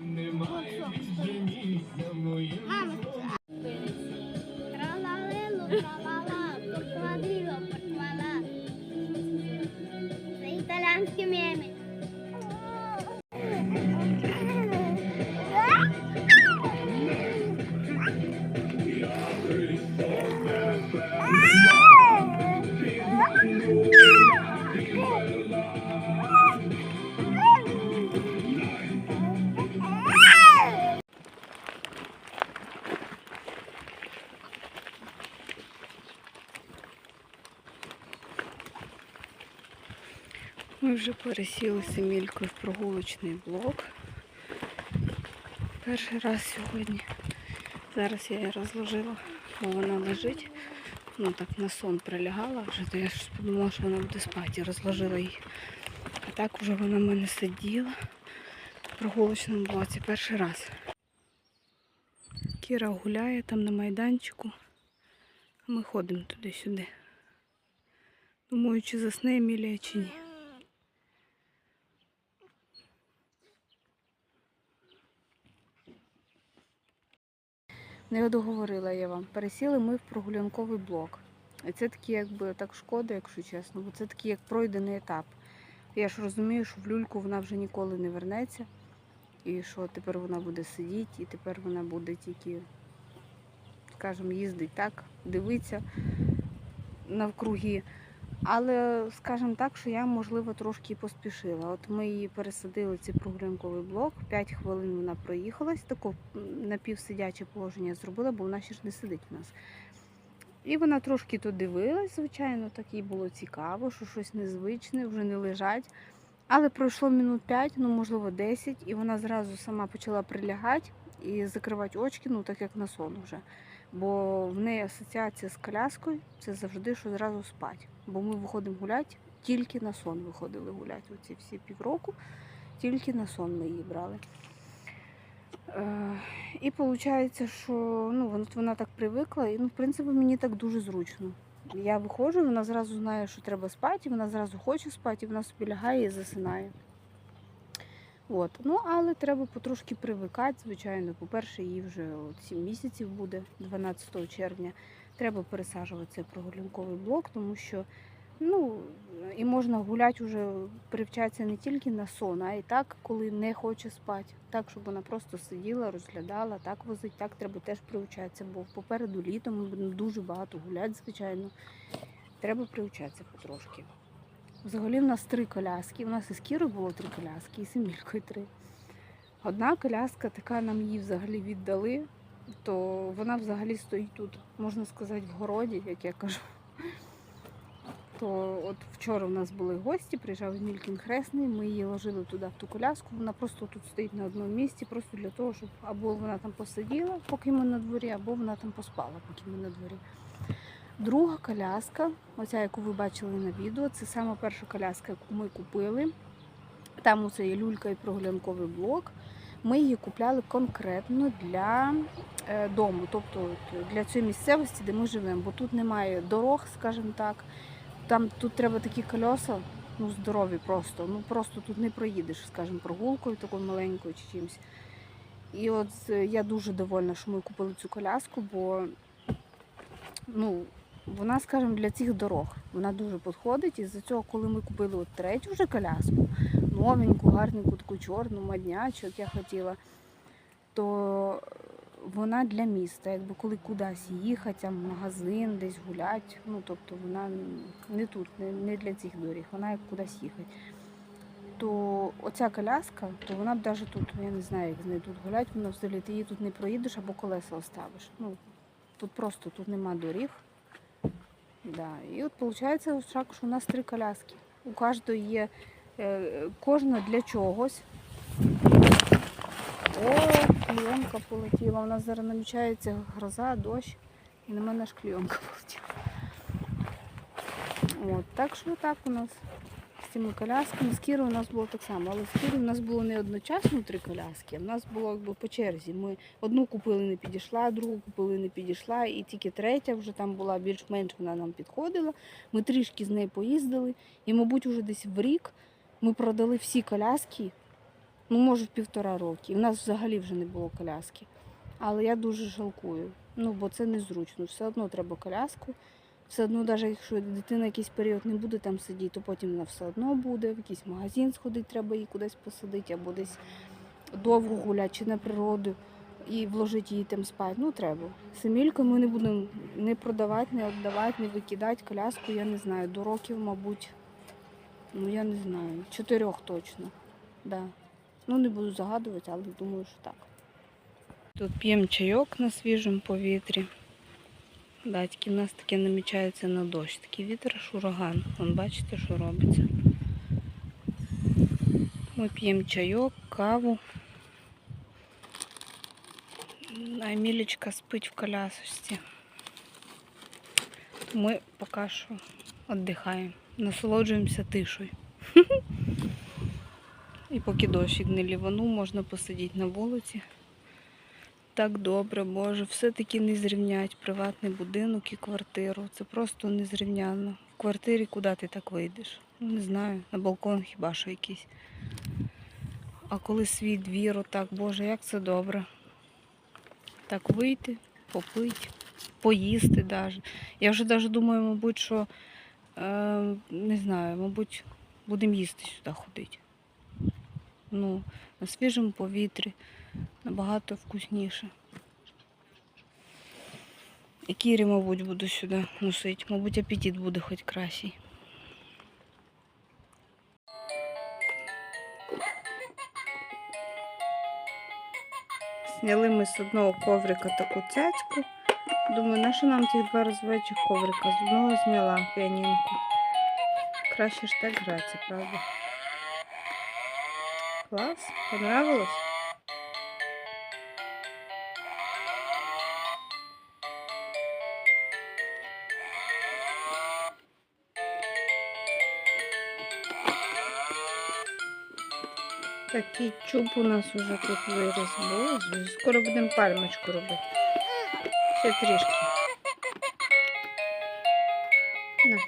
Мама, тралалело, тралала, Ми вже пересіли з Емількою в прогулочний блок. Перший раз сьогодні. Зараз я її розложила, бо вона лежить. Ну так на сон прилягала вже, то я ж подумала, що вона буде спати. Розложила її. А так вже вона в мене сиділа в прогулочному блоці перший раз. Кіра гуляє там на майданчику. А ми ходимо туди-сюди. Думаю, чи засне Емілія, чи ні. Не договорила я вам. Пересіли ми в прогулянковий блок. І це такий, якби так шкода, якщо чесно, бо це такий як пройдений етап. Я ж розумію, що в люльку вона вже ніколи не вернеться. І що тепер вона буде сидіти, і тепер вона буде тільки, скажімо, їздить так, дивитися навкруги. Але скажімо так, що я, можливо, трошки поспішила. От ми її пересадили цей прогулянковий блок, 5 хвилин вона проїхалась, таке напівсидяче положення зробила, бо вона ще ж не сидить у нас. І вона трошки то дивилась, звичайно, так їй було цікаво, що щось незвичне, вже не лежать. Але пройшло минут 5, ну можливо 10, і вона зразу сама почала прилягати і закривати очки, ну так як на сон вже. Бо в неї асоціація з коляскою це завжди, що зразу спать. Бо ми виходимо гуляти, тільки на сон виходили гуляти. Оці всі півроку, тільки на сон ми її брали. Е, і виходить, що ну, вона, так привикла, і ну, в принципі мені так дуже зручно. Я виходжу, вона зразу знає, що треба спати, вона зразу хоче спати, і вона собі лягає і засинає. От. Ну, але треба потрошки привикати, звичайно. По-перше, їй вже от 7 місяців буде 12 червня. Треба пересаджувати в прогулянковий блок, тому що ну, і можна гуляти вже привчатися не тільки на сон, а і так, коли не хоче спати. Так, щоб вона просто сиділа, розглядала, так возить, так треба теж привчатися, бо попереду літо ми будемо дуже багато гуляти, звичайно. Треба привчатися потрошки. Взагалі в нас три коляски. У нас із Кірою було три коляски, і з Емількою три. Одна коляска, така нам її взагалі віддали, то вона взагалі стоїть тут, можна сказати, в городі, як я кажу. То от вчора у нас були гості, приїжджав Емількін хресний, ми її ложили туди в ту коляску, вона просто тут стоїть на одному місці, просто для того, щоб або вона там посиділа, поки ми на дворі, або вона там поспала, поки ми на дворі. Друга коляска, оця, яку ви бачили на відео, це сама перша коляска, яку ми купили. Там оце є люлька і прогулянковий блок. Ми її купляли конкретно для е, дому, тобто для цієї місцевості, де ми живемо, бо тут немає дорог, скажімо так. Там тут треба такі колеса, ну здорові просто. Ну просто тут не проїдеш, скажімо, прогулкою такою маленькою чи чимось. І от е, я дуже довольна, що ми купили цю коляску, бо ну, вона, скажімо, для цих дорог вона дуже підходить. І за цього, коли ми купили от третю вже коляску, новеньку, гарненьку, таку чорну, моднячу, як я хотіла, то вона для міста. Якби коли кудись їхати, в магазин, десь гуляти, ну тобто вона не тут, не, для цих доріг, вона як кудись їхати. То оця коляска, то вона б навіть тут, я не знаю, як з нею тут гуляти, вона взагалі ти її тут не проїдеш або колеса оставиш. Ну, тут просто тут нема доріг. Да. І от виходить, що у нас три коляски. У кожної є е, кожна для чогось. О, кліонка полетіла. У нас зараз намічається гроза, дощ, і на мене ж кліонка полетіла. От, так що так у нас цими колясками. З Кірою у нас було так само, але з Кірою у нас було не одночасно три коляски, в нас було якби по черзі. Ми одну купили, не підійшла, другу купили, не підійшла, і тільки третя вже там була більш-менш вона нам підходила. Ми трішки з нею поїздили, і, мабуть, вже десь в рік ми продали всі коляски ну може в півтора роки. І в нас взагалі вже не було коляски. Але я дуже жалкую. Ну, бо це незручно. Все одно треба коляску. Все одно, навіть якщо дитина якийсь період не буде там сидіти, то потім вона все одно буде, в якийсь магазин сходити, треба її кудись посадити, або десь довго гуляти чи на природу і вложити її там спати. Ну, треба. Семільку ми не будемо не продавати, не віддавати, не викидати. Коляску, я не знаю, до років, мабуть, ну я не знаю, чотирьох точно. Да. Ну, не буду загадувати, але думаю, що так. Тут п'ємо чайок на свіжому повітрі. Да, тільки в нас таке намічається на дощ. Такий вітер, аж ураган. Вон бачите, що робиться. Ми п'ємо чайок, каву. А спить в колясочці. Ми поки що віддихаємо, насолоджуємося тишою. І поки дощик не ліванув, можна посидіти на вулиці. Так добре, Боже, все-таки не зрівнять приватний будинок і квартиру. Це просто незрівнянно. В квартирі куди ти так вийдеш? Ну, Не знаю, на балкон хіба що якийсь. А коли свій двір, отак, Боже, як це добре. Так вийти, попити, поїсти навіть. Я вже навіть думаю, мабуть, що е, не знаю, мабуть, будемо їсти сюди ходити. Ну, на свіжому повітрі набагато вкусніше. І Кірі, мабуть, буду сюди носити. Мабуть, апетит буде хоч кращий. Зняли ми з одного коврика таку цяцьку. Думаю, на що нам тих два розвиваючих коврика? З одного зняла піанінку. Краще ж так гратися, правда? Клас, понравилось? Такий чуб у нас уже тут виріс. Скоро будемо пальмочку робити. Ще трішки. На.